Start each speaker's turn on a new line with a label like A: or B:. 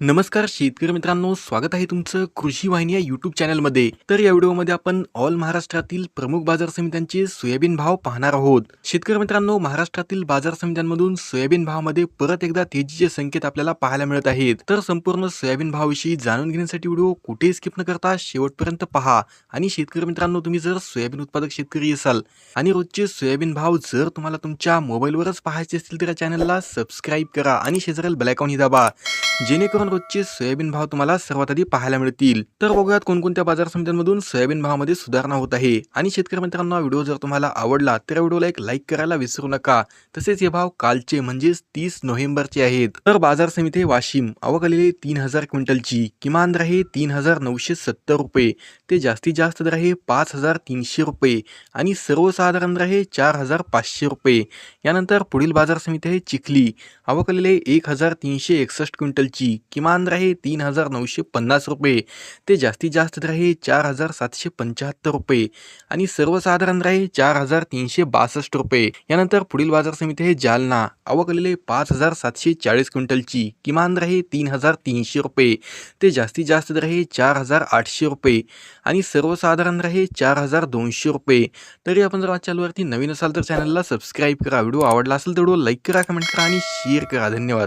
A: नमस्कार शेतकरी मित्रांनो स्वागत आहे तुमचं कृषी वाहिनी या युट्यूब चॅनलमध्ये तर या व्हिडिओमध्ये आपण ऑल महाराष्ट्रातील प्रमुख बाजार समित्यांचे सोयाबीन भाव पाहणार आहोत. शेतकरी मित्रांनो महाराष्ट्रातील बाजार समित्यांमधून सोयाबीन भावामध्ये परत एकदा तेजीचे संकेत आपल्याला पाहायला मिळत आहेत. तर संपूर्ण सोयाबीन भावाविषयी जाणून घेण्यासाठी व्हिडिओ कुठे स्किप न करता शेवटपर्यंत पहा. आणि शेतकरी मित्रांनो तुम्ही जर सोयाबीन उत्पादक शेतकरी असाल आणि रोजचे सोयाबीन भाव जर तुम्हाला तुमच्या मोबाईलवरच पाहायचे असतील तर या चॅनलला सबस्क्राईब करा आणि शेजारील बेलायकॉन ही दाबा. जेणेकरून रोजचे सोयाबीन भाव तुम्हाला सर्वात आधी पाहायला मिळतील. तर बघूयात कोणकोणत्या बाजार समित्यांमधून सोयाबीन भावामध्ये सुधारणा होत आहे. आणि शेतकरी मित्रांनो व्हिडिओ जर तुम्हाला आवडला तर व्हिडिओला एक लाईक करायला विसरू नका. तसेच हे भाव कालचे म्हणजेच तीस नोव्हेंबरचे आहेत. तर बाजार समिती वाशिम. आवक आलेली तीन हजार क्विंटलची. किमान दर आहे तीन हजार नऊशे सत्तर रुपये. ते जास्तीत जास्त दर आहे पाच हजार तीनशे रुपये. आणि सर्वसाधारण दर आहे चार हजार पाचशे रुपये. यानंतर पुढील बाजार समिती आहे चिखली. आवक एक हजार तीनशे एकसष्ट क्विंटलची. किमान दर आहे तीन हजार नऊशे पन्नास रुपये. ते जास्तीत जास्त दर आहे चार हजार सातशे पंच्याहत्तर रुपये. आणि सर्वसाधारण दर आहे चार हजार तीनशे बासष्ट रुपये. यानंतर पुढील बाजार समिती आहे जालना. आवक पाच हजार सातशे चाळीस क्विंटलची. किमान दर आहे तीन हजार तीनशे रुपये. ते जास्तीत जास्त दर आहे चार हजार आठशे रुपये. आणि सर्वसाधारण दर आहे चार हजार दोनशे रुपये. तरी आपण जर चॅनलवरती नवीन असाल तर चॅनलला सबस्क्राईब करा. व्हिडिओ आवडला असेल तर व्हिडिओ लाईक करा कमेंट करा आणि शेअर करा. धन्यवाद.